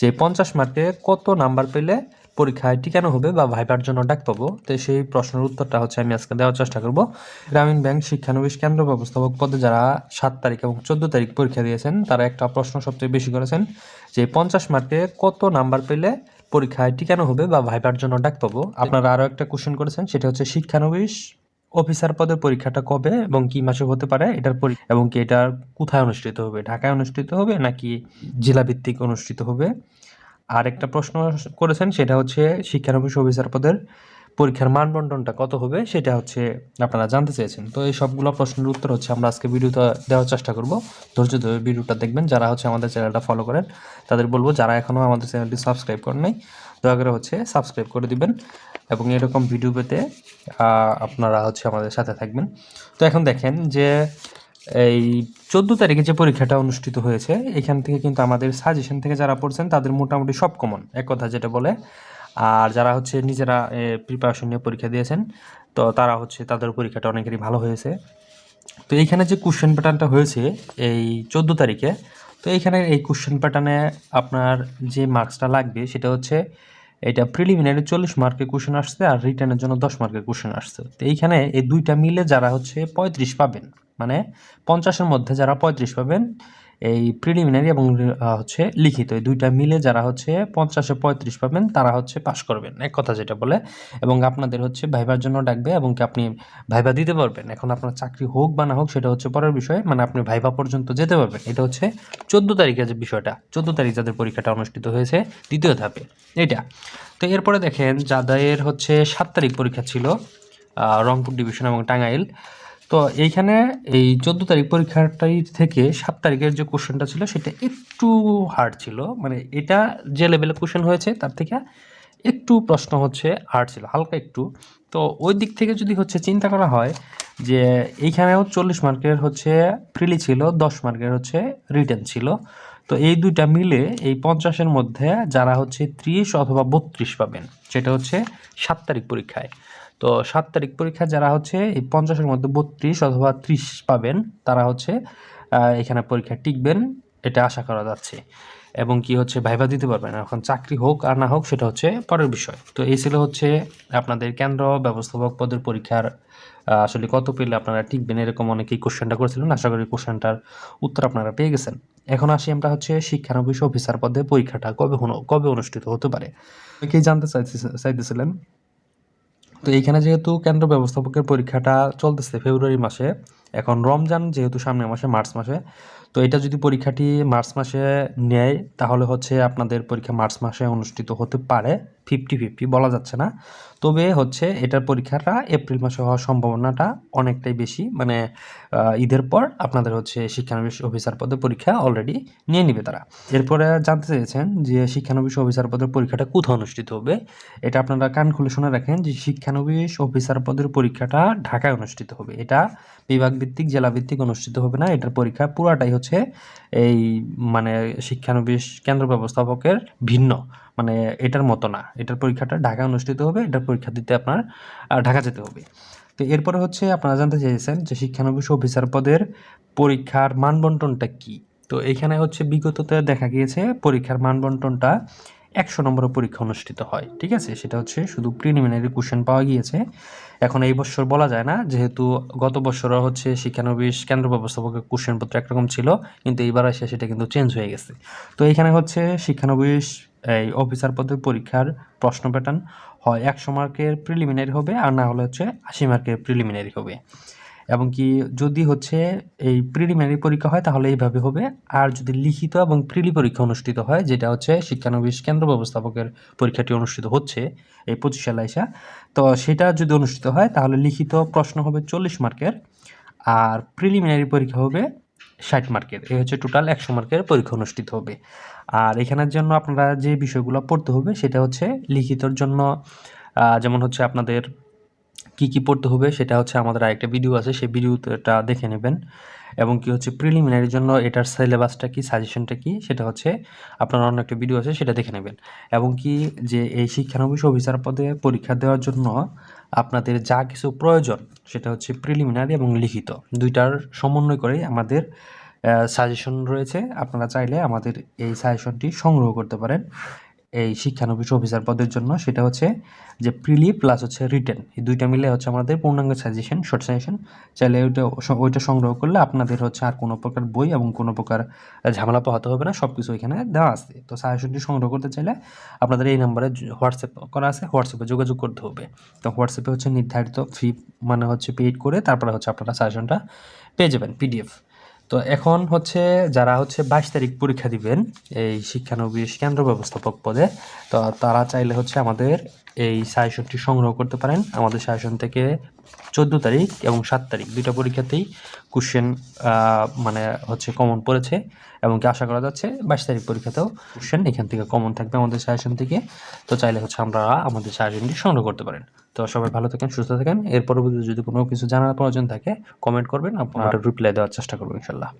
যে পঞ্চাশ মার্কে কত নাম্বার পেলে পরীক্ষায় টিকানো হবে বা ভাইবার জন্য ডাক পাবো? তো সেই প্রশ্নের উত্তরটা হচ্ছে আমি আজকে দেওয়ার চেষ্টা করব। গ্রামীণ ব্যাংক শিক্ষানবিশ কেন্দ্র ব্যবস্থাপক পদে যারা সাত তারিখ এবং চোদ্দ তারিখ পরীক্ষা দিয়েছেন, তারা একটা প্রশ্ন সবচেয়ে বেশি করেছেন যে পঞ্চাশ মার্কে কত নাম্বার পেলে পরীক্ষায় টিকানো হবে বা ভাইবার জন্য ডাক পাবো? আপনারা আরও একটা কোশ্চেন করেছেন, সেটা হচ্ছে শিক্ষানবিশ অফিসার পদের পরীক্ষাটা কবে এবং কি মাসে হতে পারে? এটার এবং কি এটা কোথায় অনুষ্ঠিত হবে? ঢাকায় অনুষ্ঠিত হবে নাকি জেলাভিত্তিক অনুষ্ঠিত হবে? আর একটা প্রশ্ন করেছেন, সেটা হচ্ছে শিক্ষানবিশ অফিসার পদের পরীক্ষার মানবন্টনটা কত হবে সেটা হচ্ছে আপনারা জানতে চেয়েছেন। তো এই সবগুলো প্রশ্নের উত্তর হচ্ছে আমরা আজকে ভিডিওটা দেওয়ার চেষ্টা করব। ধৈর্য ধরে ভিডিওটা দেখবেন। যারা হচ্ছে আমাদের চ্যানেলটা ফলো করেন, তাদের বলব যারা এখনও আমাদের চ্যানেলটি সাবস্ক্রাইব করেন নাই, দয়া করে হচ্ছে সাবস্ক্রাইব করে দিবেন এবং এরকম ভিডিও পেতে আপনারা হচ্ছে আমাদের সাথে থাকবেন। তো এখন দেখেন যে এই চোদ্দ তারিখে যে পরীক্ষাটা অনুষ্ঠিত হয়েছে, এখান থেকে কিন্তু আমাদের সাজেশন থেকে যারা পড়ছেন, তাদের মোটামুটি সব কমন এক কথা যেটা বলে আর যারা হচ্ছে নিজেরা প্রিপারেশন নিয়ে পরীক্ষা দিয়েছেন, তো তারা হচ্ছে তাদের পরীক্ষাটা অনেকেরই ভালো হয়েছে। তো এইখানে যে কোশ্চেন প্যাটার্নটা হয়েছে, এই চোদ্দ তারিখে, তো এইখানে এই কোশ্চেন প্যাটার্নে আপনার যে মার্কসটা লাগবে, সেটা হচ্ছে এটা প্রিলিমিনারি চল্লিশ মার্কের কোশ্চেন আসছে আর রিটার্নের জন্য দশ মার্কের কোশ্চেন আসছে। তো এইখানে এই দুইটা মিলে যারা হচ্ছে পঁয়ত্রিশ পাবেন মানে পঞ্চাশের মধ্যে যারা পঁয়ত্রিশ পাবেন এই প্রিলিমিনারি এবং হচ্ছে লিখিত। এই দুইটা মিলে যারা হচ্ছে পঞ্চাশে পঁয়ত্রিশ পাবেন, তারা হচ্ছে পাশ করবেন। এক কথা যেটা বলে। এবং আপনাদের হচ্ছে ভাইবার জন্য ডাকবে এবং কি আপনি ভাইবা দিতে পারবেন। এখন আপনার চাকরি হোক বা না হোক, সেটা হচ্ছে পরের বিষয়। মানে আপনি ভাইবা পর্যন্ত যেতে পারবেন। এটা হচ্ছে চোদ্দ তারিখে যে বিষয়টা। চোদ্দ তারিখ যাদের পরীক্ষাটা অনুষ্ঠিত হয়েছে, দ্বিতীয় ধাপে। এটা তো এরপরে দেখেন, যাদের হচ্ছে সাত তারিখ পরীক্ষা ছিল রংপুর ডিভিশন এবং টাঙ্গাইল তো এইখানে এই চোদ্দ তারিখ পরীক্ষাটাই থেকে সাত তারিখের যে কোশ্চেনটা ছিল, সেটা একটু হার্ড ছিল। মানে এটা যে লেভেলে কোশ্চেন হয়েছে, তার থেকে একটু প্রশ্ন হচ্ছে হার্ড ছিল, হালকা একটু। তো ওই দিক থেকে যদি হচ্ছে চিন্তা করা হয় যে এইখানেও চল্লিশ মার্কের হচ্ছে ফ্রিলি ছিল, দশ মার্কের হচ্ছে রিটার্ন ছিল। তো এই দুইটা মিলে এই পঞ্চাশের মধ্যে যারা হচ্ছে ত্রিশ অথবা বত্রিশ পাবেন, সেটা হচ্ছে সাত তারিখ পরীক্ষায়। তো সাত তারিখ পরীক্ষায় যারা হচ্ছে এই পঞ্চাশের মধ্যে বত্রিশ অথবা ত্রিশ পাবেন, তারা হচ্ছে এখানে পরীক্ষা টিকবেন, এটা আশা করা যাচ্ছে। এবং কি হচ্ছে ভাইবা দিতে পারবেন এখন চাকরি হোক আর না হোক, সেটা হচ্ছে পরের বিষয়। তো এই ছিল হচ্ছে আপনাদের কেন্দ্র ব্যবস্থাপক পদের পরীক্ষার আসলে কত পেলে আপনারা টিকবেন, এরকম অনেকেই কোশ্চেনটা করেছিলেন। আশা করি কোশ্চেনটার উত্তর আপনারা পেয়ে গেছেন। এখন আসি আমরা হচ্ছে শিক্ষানবিশ অফিসার পদে পরীক্ষাটা কবে কবে অনুষ্ঠিত হতে পারে? অনেকেই জানতে চাইতে- চাইতেছিলেন। তো এইখানে যেহেতু কেন্দ্র ব্যবস্থাপকের পরীক্ষাটা চলতেছে ফেব্রুয়ারি মাসে, এখন রমজান যেহেতু সামনে মাসে, মার্চ মাসে তো এটা যদি পরীক্ষাটি মার্চ মাসে নেয়, তাহলে হচ্ছে আপনাদের পরীক্ষা মার্চ মাসে অনুষ্ঠিত হতে পারে। ফিফটি ফিফটি বলা যাচ্ছে না। তবে হচ্ছে এটার পরীক্ষাটা এপ্রিল মাসে হওয়ার সম্ভাবনাটা অনেকটাই বেশি। মানে ঈদের পর আপনাদের হচ্ছে শিক্ষানবিশ অফিসার পদে পরীক্ষা অলরেডি নিয়ে নিবে তারা। এরপরে জানতে চেয়েছেন যে শিক্ষানবিশ অফিসার পদের পরীক্ষাটা কোথায় অনুষ্ঠিত হবে? এটা আপনারা কান খুলে শুনে রাখেন যে শিক্ষানবিশ অফিসার পদের পরীক্ষাটা ঢাকায় অনুষ্ঠিত হবে। এটা বিভাগ ভিত্তিক, জেলা ভিত্তিক অনুষ্ঠিত হবে না। এটার পরীক্ষা পুরাটাই হচ্ছে এই মানে শিক্ষানবিশ কেন্দ্র ব্যবস্থাপকের ভিন্ন। মানে এটার মতো না। এটার পরীক্ষাটা ঢাকা অনুষ্ঠিত হবে, এটার পরীক্ষা দিতে আপনার ঢাকা যেতে হবে। তো এরপরে হচ্ছে আপনারা জানতে চেয়েছেন যে শিক্ষানবিশ অফিসার পদের পরীক্ষার মানবন্টনটা কি? তো এখানে হচ্ছে বিগততে দেখা গিয়েছে পরীক্ষার মানবন্টনটা একশো নম্বরের পরীক্ষা অনুষ্ঠিত হয়, ঠিক আছে? সেটা হচ্ছে শুধু প্রিলিমিনারি কোশ্চেন পাওয়া গিয়েছে। এখন এই বছর বলা যায় না, যেহেতু গত বছরও হচ্ছে শিক্ষানবিশ কেন্দ্র ব্যবস্থাপকের কোশ্চেনপত্র একরকম ছিল, কিন্তু এইবার এসে সেটা কিন্তু চেঞ্জ হয়ে গেছে। তো এখানে হচ্ছে শিক্ষানবিশ, এই অফিসার পদের পরীক্ষার প্রশ্ন প্যাটার্ন হয় একশো মার্কের প্রিলিমিনারি হবে, আর না হলে হচ্ছে আশি মার্কের প্রিলিমিনারি হবে। এবং কি যদি হচ্ছে এই প্রিলিমিনারি পরীক্ষা হয়, তাহলে এইভাবে হবে। আর যদি লিখিত এবং প্রিলি পরীক্ষা অনুষ্ঠিত হয়, যেটা হচ্ছে শিক্ষানবিশ কেন্দ্র ব্যবস্থাপকের পরীক্ষাটি অনুষ্ঠিত হচ্ছে এই পঁচিশ সালে তো সেটা যদি অনুষ্ঠিত হয়, তাহলে লিখিত প্রশ্ন হবে চল্লিশ মার্কের, আর প্রিলিমিনারি পরীক্ষা হবে ষাট মার্কের। এই হচ্ছে টোটাল একশো মার্কের পরীক্ষা অনুষ্ঠিত হবে। আর এখানের জন্য আপনারা যে বিষয়গুলো পড়তে হবে, সেটা হচ্ছে লিখিতর জন্য যেমন হচ্ছে আপনাদের কি কি পড়তে হবে সেটা হচ্ছে আমাদের আরেকটা ভিডিও আছে, সেই ভিডিওটা দেখে নেবেন। এবং কি হচ্ছে প্রিলিমিনারির জন্য এটার সিলেবাসটা কি সাজেশনটা কি, সেটা হচ্ছে আপনার অন্য একটা ভিডিও আছে, সেটা দেখে নেবেন। এবং কি যে এই শিক্ষানবিশ অফিসার পদে পরীক্ষা দেওয়ার জন্য আপনাদের যা কিছু প্রয়োজন, সেটা হচ্ছে প্রিলিমিনারি এবং লিখিত। দুইটার সমন্বয় করেই আমাদের সাজেশন রয়েছে। আপনারা চাইলে আমাদের এই সাজেশনটি সংগ্রহ করতে পারেন। এই শিক্ষানবিশ অফিসার পদের জন্য সেটা হচ্ছে যে প্রিলি প্লাস হচ্ছে রিটেন এই দুইটা মিলে হচ্ছে আমাদের পূর্ণাঙ্গ সাজেশন শর্ট সাজেশন চাইলে ওইটা ওইটা সংগ্রহ করলে আপনাদের হচ্ছে আর কোনো প্রকার বই এবং কোনো প্রকার ঝামেলা পোহাতে হবে না সব কিছু এখানে দেওয়া আছে। তো সাজেশনটি সংগ্রহ করতে চাইলে আপনাদের এই নাম্বারে হোয়াটসঅ্যাপ করা আছে হোয়াটসঅ্যাপে যোগাযোগ করতে হবে। তো হোয়াটসঅ্যাপে হচ্ছে নির্ধারিত ফি মানে হচ্ছে পেইড করে তারপরে হচ্ছে আপনারা সাজেশনটা পেয়ে যাবেন পিডিএফ তো এখন হচ্ছে যারা হচ্ছে বাইশ তারিখ পরীক্ষা দিবেন এই শিক্ষানবিশ কেন্দ্র ব্যবস্থাপক পদে, তো তারা চাইলে হচ্ছে আমাদের এই সাজেশনটি সংগ্রহ করতে পারেন। আমাদের সাজেশন থেকে চোদ্দ তারিখ এবং সাত তারিখ দুইটা পরীক্ষাতেই কোশ্চেন মানে হচ্ছে কমন পড়েছে এবং কি আশা করা যাচ্ছে বাইশ তারিখ পরীক্ষাতেও কোশ্চেন এখান থেকে কমন থাকবে আমাদের সাজেশন থেকে। তো চাইলে হচ্ছে আমরা আমাদের সাজেশনটি সংগ্রহ করতে পারেন। তো সবাই ভালো থাকেন সুস্থ থাকেন। এর পরবর্তীতে যদি কোনো কিছু জানার প্রয়োজন থাকে কমেন্ট করবেন আপনারা রিপ্লাই দেওয়ার চেষ্টা করব ইনশাল্লাহ।